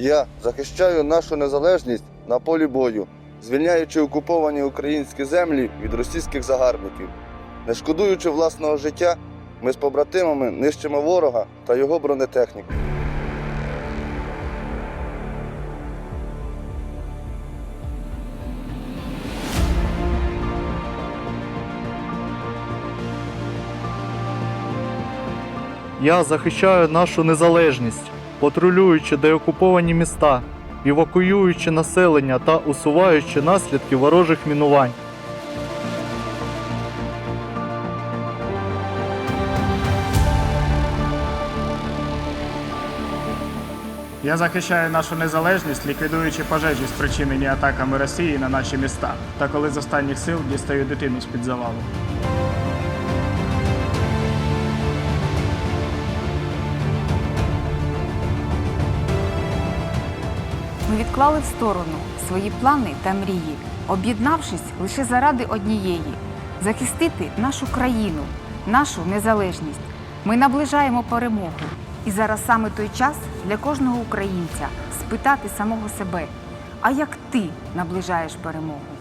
Я захищаю нашу незалежність на полі бою, звільняючи окуповані українські землі від російських загарбників. Не шкодуючи власного життя, ми з побратимами нищимо ворога та його бронетехніку. Я захищаю нашу незалежність, патрулюючи деокуповані міста, евакуюючи населення та усуваючи наслідки ворожих мінувань. Я захищаю нашу незалежність, ліквідуючи пожежі, спричинені атаками Росії на наші міста, та коли з останніх сил дістаю дитину з-під завалу. Ми відклали в сторону свої плани та мрії, об'єднавшись лише заради однієї захистити нашу країну, нашу незалежність. Ми наближаємо перемогу. І зараз саме той час для кожного українця спитати самого себе: а як ти наближаєш перемогу?